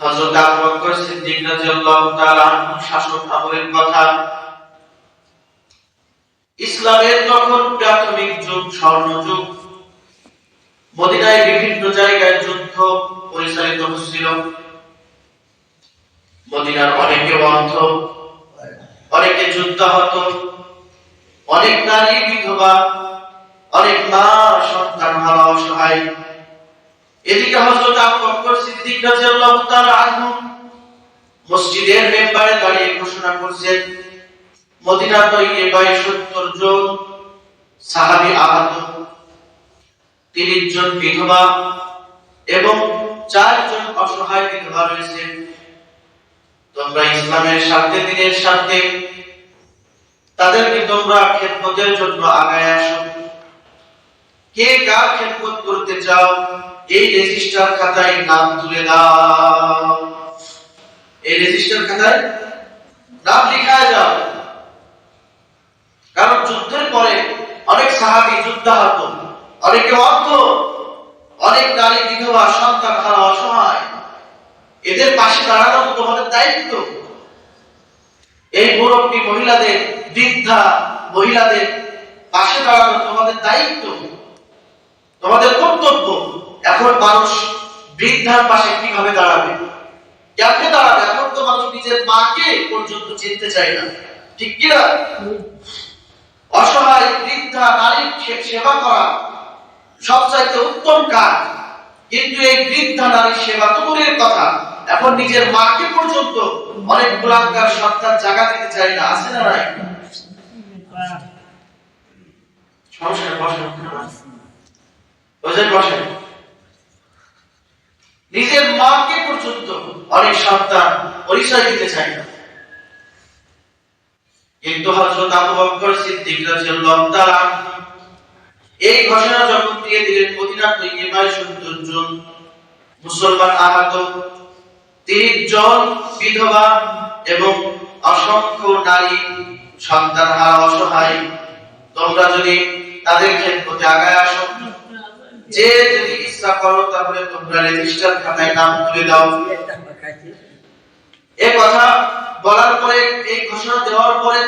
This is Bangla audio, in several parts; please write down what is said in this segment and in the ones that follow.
হযরত আবু বকর সিদ্দিক রাদিয়াল্লাহু তাআলা আনহু আমলের কথা। ইসলামের তখন প্রাথমিক যুগ, স্বর্ণ যুগ। মদিনায় বিভিন্ন জায়গায় যুদ্ধ পরিচালিত হচ্ছিল। মদিনার অনেকে অন্ধ অনেকে যুদ্ধাহত অনেক নারী বিধবা, অনেক মা সন্তান হারা অসহায়। এদিকে হযরত আবু সিদ্দিক মসজিদের মেম্বারে দাঁড়িয়ে ঘোষণা করছেন, মদিনা তৈয়বায় 70 জন সাহাবী আহত। 30 জন বিধবা এবং চারজন অসহায় বিধবা রয়েছে। তোমরা ইসলামের স্বার্থে দিনের স্বার্থে তাদেরকে তোমরা খেদমতের জন্য আগায় আসো। কে কার খেদমত করতে চাও? এই রেজিস্টার খাতায় নাম তুলে দাও। এই রেজিস্টার খাতায় নাম লিখা যাও কারণ যুদ্ধের পরে অনেক সাহাবী যুদ্ধাহত, অনেকে অন্ধ, অনেক নারী বিধবা, সন্তান হারা অসহায়। এদের পাশে দাঁড়ানো তোমাদের দায়িত্ব। এই মুরব্বী মহিলাদের, বৃদ্ধা মহিলাদের পাশে দাঁড়ানো তোমাদের দায়িত্ব। এখন মানুষ বৃদ্ধার পাশে কীভাবে দাঁড়াবে? কেমনে দাঁড়াবে? এখন তো মানুষ নিজের মাকে পর্যন্ত চিনতে চায় না। ঠিক কিনা অসহায়, বৃদ্ধা, নারীর সেবা করা সবচাইতে উত্তম কাজ। কিন্তু এই বৃদ্ধা, নারীর সেবা তো দূরের কথা। এখন নিজের মাকে পর্যন্ত অনেক গোলাঙ্গার সন্তান জায়গা দিতে চায় না। আছে না নাই? সমস্যা বুঝলেন বসেন। নিজের মাকে পর্যন্ত অনেক সন্তান পরিচয় দিতে চায় না। কিন্তু হযরত আবু বকর সিদ্দিক রাদিয়াল্লাহু তাআলা এই ঘোষণা যখন দিয়ে দিলেন, মদিনা তৈয়বায় 70 জন মুসলমান আহত 30 জন বিধবা এবং অসংখ্য নারী, সন্তান হারা অসহায়, তোমরা যদি তাদের খেদমতে আগায় আসো, যে যদি ইচ্ছা করো তাহলে তোমরা রেজিস্টার খাতায় নাম তুলে দাও। এ কথা বলার পরে, এই ঘোষণা দেওয়ার পরে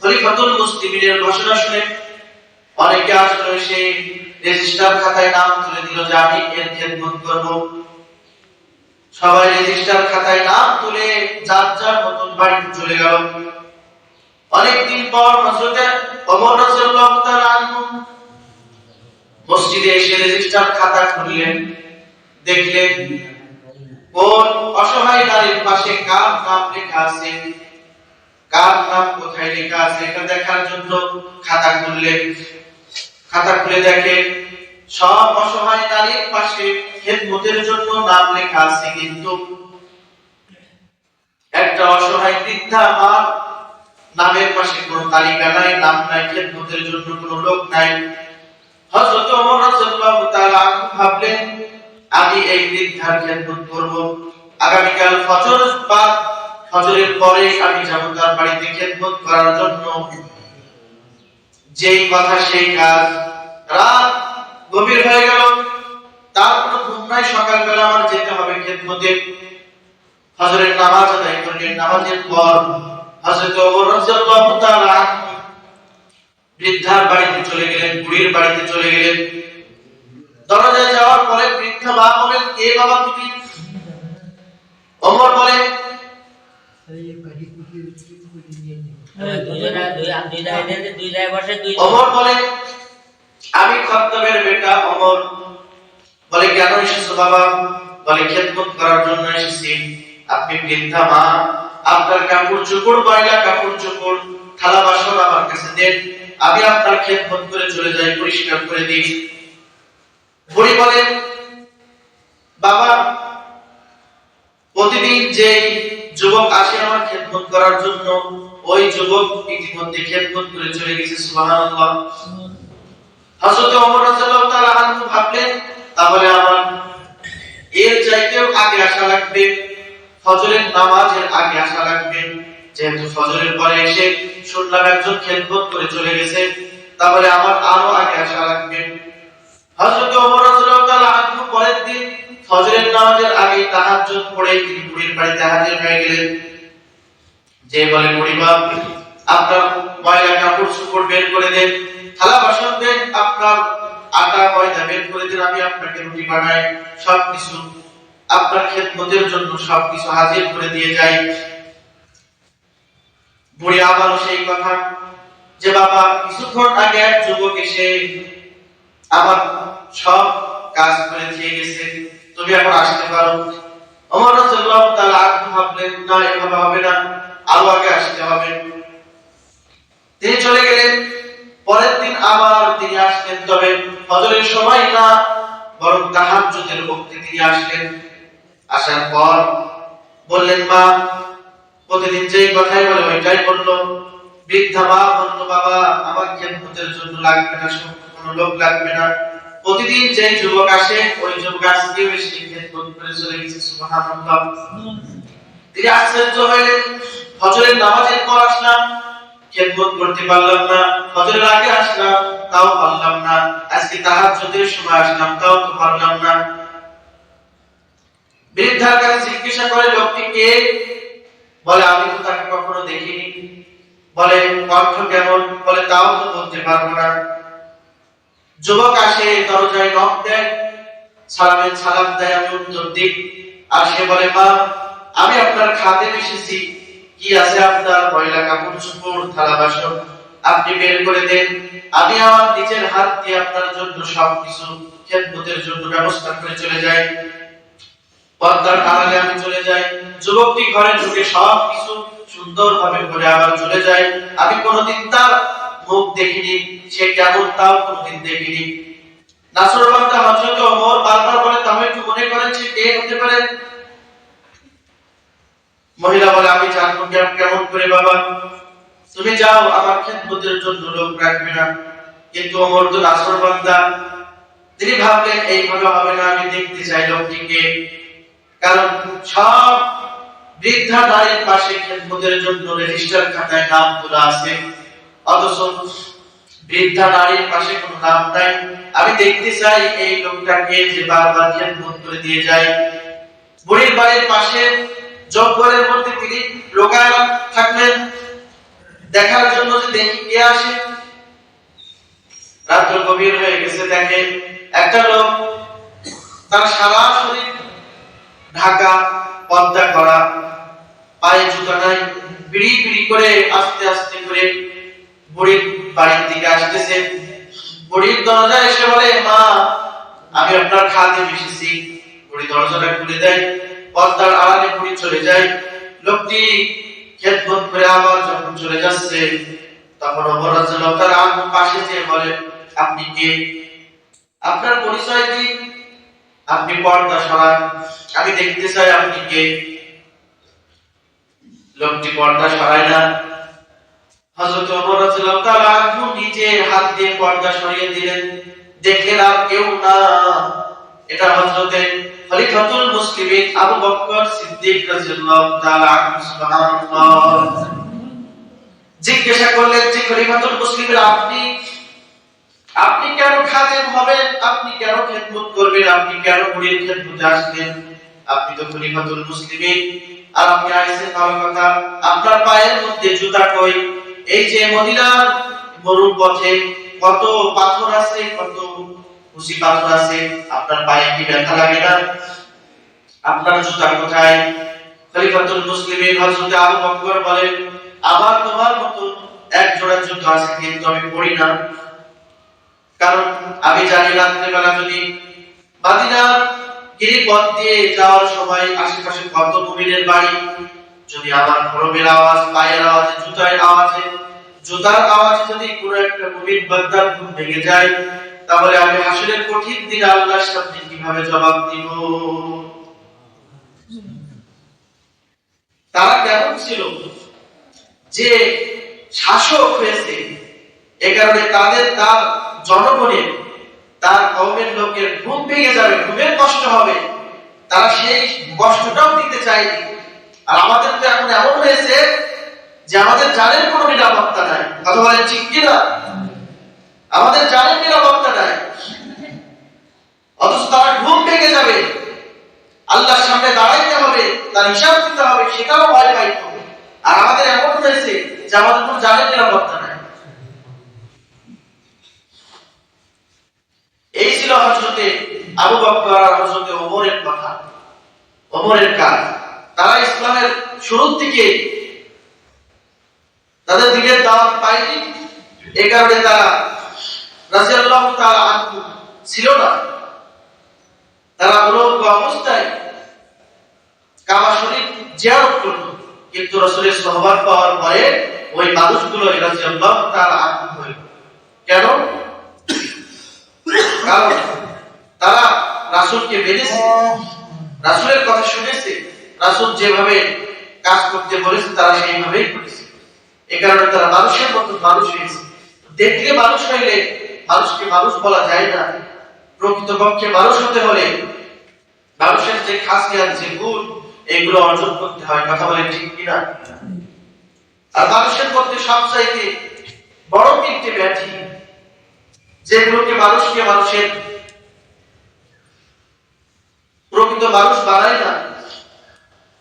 খলিফাতুল মুসলিমিনের ঘোষণা শুনে অনেকে আসলে সেই রেজিস্টার খাতায় নাম তুলে দিল যে আমি এর খেদমত করব। সবাই রেজিস্টার খাতায় নাম তুলে যার যার মতন বাড়িতে চলে গেল। অনেকদিন পর রাদিয়াল্লাহু তাআলা আনহু মসজিদে এসে রেজিস্টার খাতা খুললেন, দেখলেন, কোন অসহায় নারীর পাশে কার নাম লেখা আছে। কার নাম কোথায় লেখা আছে এটা দেখার জন্য খাতা খুললেন। খাতা খুলে দেখে সব অসহায় নারীর পাশে খেদমতের জন্য নাম লেখা আছে কিন্তু একটা অসহায় বৃদ্ধা মা নামের পাশে কোনো তালিকা নাই, নাম নাই, খেদমতের জন্য কোনো লোক নাই। হযরত ওমর রাদিয়াল্লাহু তাআলা ভাবলেন, আমি এই বৃদ্ধার খেদমত করব। আগামীকাল ফজর বাদ ফজরের পরে আমি যাব তার বাড়িতে খেদমত করার জন্য। যেই কথা, সেই কাজ। রাত গভীর হয়ে গেল। তার কোনো ঘুম সকালবেলা আমার যেতে হবে খেদমতে। ফজরের নামাজ আদায় করলেন নামাজের পর হযরত ওমর রাদিয়াল্লাহু তাআলা বৃদ্ধার বাড়িতে চলে গেলেন, বুড়ির বাড়িতে চলে গেলেন। দরজায় যাওয়ার পরে বৃদ্ধা মা বলেন কে বাবা তুমি? ওমর বলে আমি বেটা ওমর বলে, কেন এসেছ বাবা? বলে করার জন্য এসেছি। আপনি বৃদ্ধা মা, আপনার কাপড় চোপড়, ময়লা কাপড় চোপড়, থালা বাসন আমার কাছে দেন। আমি আপনার খেদমত করে চলে যাই, পরিষ্কার করে দিই। বুড়ি বলে, বাবা, প্রতিদিন যে যুবক আসে আমার খেদমত করার জন্য, ওই যুবক ইতিমধ্যে খেদমত করে চলে গেছে, সুবহানাল্লাহ। হযরত ওমর রাদিয়াল্লাহু তাআলা আনহু ভাবলেন, তাহলে আমার এর চাইতেও আগে আসা লাগবে, ফজরের নামাজের আগে আসা লাগবে। যেহেতু ফজরের পরে এসে শুনলাম একজন খেদমত করে চলে গেছে, তাহলে আমার আরও আগে আসা লাগবে। হযরত ওমর রাদিয়াল্লাহু আনহু পরের দিন ফজরের নামাজের আগে তাহাজ্জুদ পড়ে তিনি বুড়ির বাড়িতে হাজির হয়ে গেলেন। যে বলে বুড়িমা আপনার ময়লা কাপড় চোপড় বের করে দেন, থালা বাসন দেন, আপনার আটা, ময়দা বের করে দেন, আমি আপনাকে রুটি বানাই, সবকিছু, আপনার খেদমতের জন্য সবকিছু হাজির করে দিয়ে যাই। বুড়ি আবারও সেই কথা যে বাবা কিছুক্ষণ আগে এক যুবক এসে আমার সব কাজ করে দিয়ে গেছে, তুমি এখন আসতে পারো। আমার রাসূলুল্লাহ তাআলা আগ্রহ ভাবলেন, না, এভাবে হবে না, আরও আগে আসতে হবে। তিনি চলে গেলেন, পরের দিন আবার তিনি আসলেন, তবে ফজরের সময় না, বরং তাহাজ্জুদের বক্তি তিনি আসলেন। আসার পর বললেন, মা প্রতিদিন যেই কথাই বলে ওইটাই বলল, বৃদ্ধা মা বলল বাবা, আমার খেদমতের জন্য লাগবে না? কোনো লোক লাগবে না। প্রতিদিন যেই যুবক আসে, ওই যুবক আজকে বেশি খেদমত করে চলে গেছে, সুবহানাল্লাহ। তিনি আশ্চর্য হইলেন, ফজরের নামাজের পর আসলাম খেদমত করতে পারলাম না? ফজরের আগে আসলাম, তাও পারলাম না। আজকে তাহাজ্জুদের সময় আসলাম, তাও তো পারলাম না। বৃদ্ধার কাছে জিজ্ঞাসা করে, লোকটি কে? বলে, আমি তো তাকে কখনো দেখিনি। বলে, কণ্ঠ কেমন? বলে, তাও তো বলতে পারব না। যুবক আসে, দরজায় নক দেয়, সালামের সালাম দেয় আমি উত্তর দিই আর সে বলে, মা, আমি আপনার খাতে এসেছি। কি আছে আপনার ময়লা কাপড়, চোপড়, থালা বাসন? আপনি বের করে দেন। আমি আমার নিজের হাত দিয়ে আপনার জন্য সবকিছু, খেদমতের জন্য ব্যবস্থা করে চলে যাই। পর্দার আড়ালে আমি চলে যাই। যুবকটি ঘরে ঢুকে সব কিছু সুন্দরভাবে করে আবার চলে যায়। আমি কোনোদিন তার মুখ দেখিনি, সে কেমন তাও কোনোদিন দেখিনি। বান্দা হযরত ওমর বারবার বলে তবে একটু মনে করেন কে হতে পারে? মহিলা বলে, আমি জানব কেমন করে বাবা। তুমি যাও, আমার খেদমতের জন্য লোক রাখবে না। কিন্তু ওমর তো নাসরুল বান্দা। তিনি ভাবলেন, এইভাবে হবে না, আমি দেখতে চাই লোকটিকে। কারণ সব বৃদ্ধা নারীর পাশে খেদমতের জন্য রেজিস্টার খাতায় নাম তোলা আছে। অথচ বৃদ্ধা নারীর পাশে নাম নাই। আমি দেখতে চাই এই লোকটাকে যে বারবার খেদমত করে দিয়ে যায়। বুড়ির বাড়ির পাশে জঙ্গলের মধ্যে তিনি লোকায় থাকলেন। দেখার জন্য যে দেখি কে আসে। রাত্র গভীর হয়ে গেছে দেখে। একটা লোক তার সারা শরীর ঢাকা পর্দা করা, পায়ে জুতা নাই বিড়ি বিড়ি করে, আস্তে আস্তে করে বুড়ির বাড়ির দিকে আসতেছে। বুড়ির দরজা এসে বলে, মা, আমি আপনার খাতে এসেছি বুড়ি দরজাটা খুলে দেয় পর্দার আড়ালে বুড়ি চলে যায়। লোকটি খেদমত করে আবার যখন চলে যাচ্ছে, তখন অপরাধ তার আম্মু পাশে যেয়ে বলে, আপনি কে? আপনার পরিচয় কি? আপনি পর্দা সরান। আমি দেখতে চাই আপনি কে। লোকটি পর্দা সরায় না। হযরত ওমর রাদিয়াল্লাহু তাআলা হাত দিয়ে পর্দা সরিয়ে দিলেন। কেউ না। এটা হযরতে খলিফাতুল মুসলিমিন আবু বকর সিদ্দিক রাদিয়াল্লাহু তাআলা সুবহানাল্লাহ। জিজ্ঞাসা করলেন যে খলিফাতুল মুসলিমিন, আপনি আপনি কেন খাদেম হবেন? আপনি কেন খেদমত করবেন? আপনি কেন বুড়ির খেদমতে আসলেন আপনি তো খলিফাতুল মুসলিমিন। আর আপনি আইসেন ভালো কথা, আপনার পায়ের মধ্যে জুতা কই? এই যে মদিনার মরুর পথে কত পাথর আছে, কত কুচি পাথর আছে, আপনার পায়ে কি ব্যথা লাগে না? আপনার জুতা কোথায়? খলিফাতুল মুসলিমিন হযরত আবু বকর বলেন আমার তোমার মতো এক জোড়া জুতা আছে, কিন্তু আমি পরি না। কারণ আমি জানি রাত্রেবেলা যদি মাদিনার গিরিপথ দিয়ে যাওয়ার সময় আশেপাশে কত মুমিনের বাড়ি, যদি আমার খরমের আওয়াজ, পায়ের আওয়াজে, জুতার আওয়াজে জুতার আওয়াজে যদি কোনো একটা মুমিন বান্দার ঘুম ভেঙে যায়, তাহলে আমি হাসরের কঠিন দিন আল্লাহর সামনে কীভাবে জবাব দিব? তারা কেমন ছিল? যে শাসক হয়েছে, এ কারণে তাদের তার জনগণের তার কওমের লোকের ঘুম ভেঙে যাবে, ঘুমের কষ্ট হবে। তারা সেই কষ্টটাও দিতে চায়নি। আর আমাদের তো এখন এমন হয়েছে যে আমাদের জানের কোনো নিরাপত্তা নাই। কথা বলেন ঠিক কিনা? আমাদের জানের নিরাপত্তা নাই। অথচ তারা ঘুম ভেঙে যাবে। আল্লাহর সামনে দাঁড়াইতে হবে, তার হিসাব দিতে হবে, সেটাও ভয় পাইত আর আমাদের এমন হয়েছে যে আমাদের কোনো জানের নিরাপত্তা নাই এই ছিল হজরতে আবু বকর আর হজরতে ওমরের কথা, ওমরের কাজ। তারা ইসলামের শুরুর দিকে তাদের দিনের দাওয়াত পায়নি এই কারণে তারা রাজিয়াল্লাহু তাআলা আনহু ছিল না। তারা উলঙ্গ অবস্থায় কাবা শরীফ জিয়ারত করত কিন্তু রাসূলের সহবাত পাওয়ার পরে ওই মানুষগুলো রাজিয়াল্লাহু তাআলা আনহু হইল কেন? কারণ তারা রাসূলকে মেনেছে। রাসূলের কথা শুনেছে। রাসূল যেভাবে কাজ করতে বলেছে, তারা সেইভাবেই করেছে। এ কারণে তারা মানুষের মতো মানুষ হয়েছে। দেখলে মানুষ হইলে মানুষকে মানুষ বলা যায় না। প্রকৃতপক্ষে মানুষ হতে হলে মানুষের যে খাসিয়াত, যে গুণ, এগুলো অর্জন করতে হয়। কথা বলে ঠিক কিনা? আর মানুষের মধ্যে সবচাইতে বড় তিনটে ব্যাধি যেগুলোকে মানুষকে মানুষের প্রকৃত মানুষ বানায় না,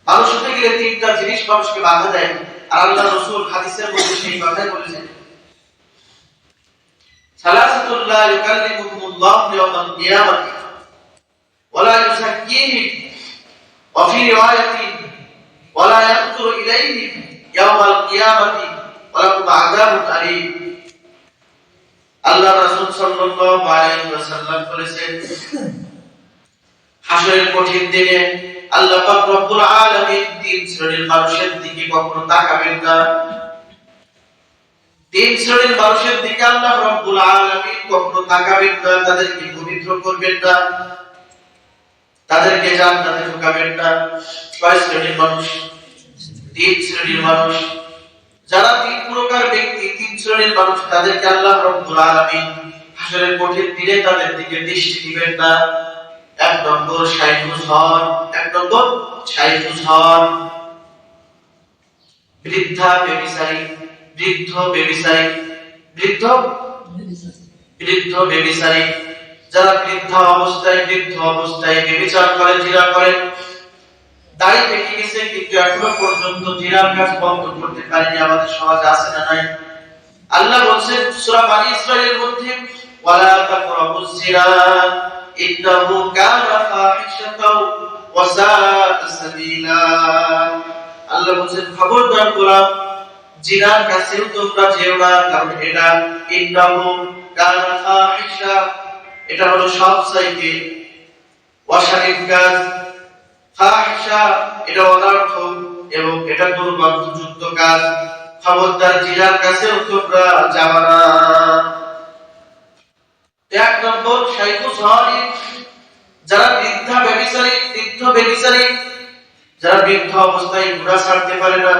মানুষ হতে গেলে তিনটা জিনিস মানুষকে বাধা দেয়। আর আল্লাহ রসুল হাদিসের মধ্যে সেই কথাই বলেছেন সালাসাতুল্লাহ ইউকাল্লিমুহুমুল্লাহ ইয়াওমাল কিয়ামাতি ওয়ালা ইউযাক্কিহিম ওয়া ফি রিওয়ায়াতিন ওয়ালা ইয়ানজুরু ইলাইহিম ইয়াওমাল কিয়ামাতি ওয়া লাহুম আযাবুন আলীম। আল্লাহ রাসূল সাল্লাল্লাহু আলাইহি ওয়াসাল্লাম বলেছেন, হাসরের কঠিন দিনে আল্লাহ পাক রব্বুল আলামিন তিন শ্রেণির মানুষের দিকে কখনো তাকাবেন না। তিন শ্রেণির মানুষের দিকে আল্লাহ রব্বুল আলামিন কখনো তাকাবেন না, তাদেরকে পবিত্র করবেন না, তাদেরকে জান্নাতে ঢোকাবেন না। কয় শ্রেণির মানুষ, তিন শ্রেণির মানুষ যারা তিন প্রকার ব্যক্তি, তিন শ্রেণির মানুষ, তাদেরকে আল্লাহ রব্বুল আলামিন হাসরের কঠিন দিনে তাদের দিকে দৃষ্টি দিবেন না। এক নম্বর সাইফুস হন এক নম্বর সাইফুস হন বৃদ্ধা বেবিসারি বৃদ্ধ বেবিসারি বৃদ্ধ বৃদ্ধ বেবিসারি যারা বৃদ্ধ অবস্থায় বৃদ্ধ অবস্থায় বেবিচার করে জিরা করে দাড়ি পেকে গেছে, কিন্তু এখনও পর্যন্ত জিরার কাজ বন্ধ করতে পারেনি। আমাদের সমাজে আছে না নাই? আল্লাহ বলছেন, সূরা বানি ইসরাইলের মধ্যে, ওয়ালা তাকরাবুজ জিনা ইন্নাহু কানা ফাহিশাতাও ওয়া সাআ সাবিলা। আল্লাহ বলছেন, খবরদার তোমরা জিনার কাছেও তোমরা যেও না, কারণ এটা ইন্নাহু কানা ফাহিশা। এটা হলো সব চাইতে অশালীন কাজ। ফাহিশা, এটা অনর্থ এবং এটা কাজ। খবরদার তোমরা না। এক নম্বর সহারি যারা বৃদ্ধা ব্যবিচারী ব্যবিচারী যারা বৃদ্ধ অবস্থায় গুণা ছাড়তে পারে না,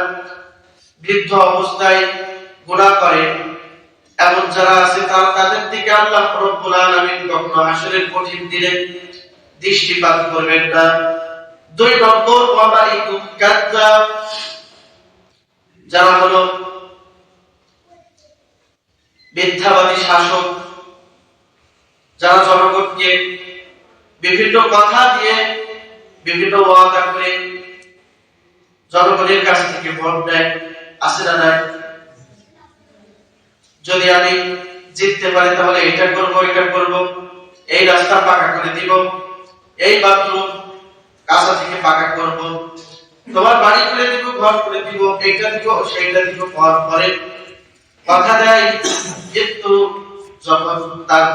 বৃদ্ধ অবস্থায় গুণা করে যারা আছে তারা তাদের আল্লাহ রব্বুল কখনো কঠিন দিনে দৃষ্টিপাত করবেন না। দুই নম্বর ওয়ামালিকুম কাজ্জাব যারা হলো মিথ্যাবাদী শাসক, যারা জনগণকে বিভিন্ন কথা দিয়ে বিভিন্ন ওয়াদা করে জনগণের কাছ থেকে ভোট নেয় আছে না যদি আমি জিততে পারি তাহলে এটা করব এটা করব, এই রাস্তা পাকা করে দিব, এই বাথরুম কাঁচা থেকে পাকা করব। তোমার বাড়ি করে দিব, ঘর করে দিব, এইটা দিব, সেইটা দিব, পর পরে কথা দেয়। কিন্তু যখন তার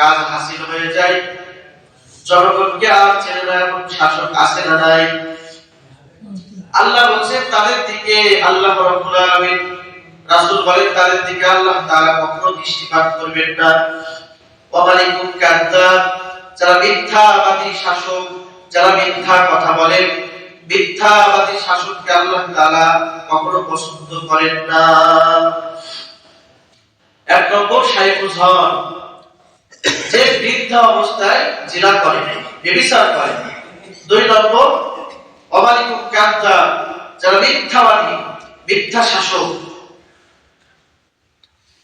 কাজ হাসিল হয়ে যায় জনগণকে আর চেনে না, এবং শাসক আসে না নাই। আল্লাহ বলছেন তাদের দিকে আল্লাহ রাব্বুল আলামিন, রাসূল বলেন, তাদের দিকে আল্লাহ তাআলা কখনো দৃষ্টিপাত করবেন না। ওয়ামালিকুম কাদ্দাব, যারা মিথ্যাবাদী শাসক যারা মিথ্যা কথা বলেন মিথ্যাবাদী শাসককে আল্লাহ তাআলা কখনো পছন্দ করেন না। এক নম্বর শাইখুল হন যে বৃদ্ধ অবস্থায় জিনা করে বেবিচার করে দুই নম্বর অমালিকুম কাদ্দা, যারা মিথ্যাবাদী, মিথ্যা শাসক।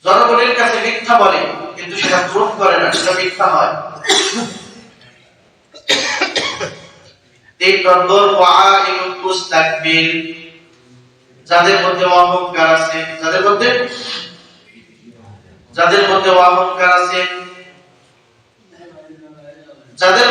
জনগণের কাছে মিথ্যা বলে, কিন্তু সেটা প্রুফ করে না, সেটা মিথ্যা হয়। তিন নম্বর ওয়াইলুল মুস্তাকবির যাদের মধ্যে অহংকার আছে, যাদের মধ্যে? যাদের মধ্যে অহংকার আছে? যাদের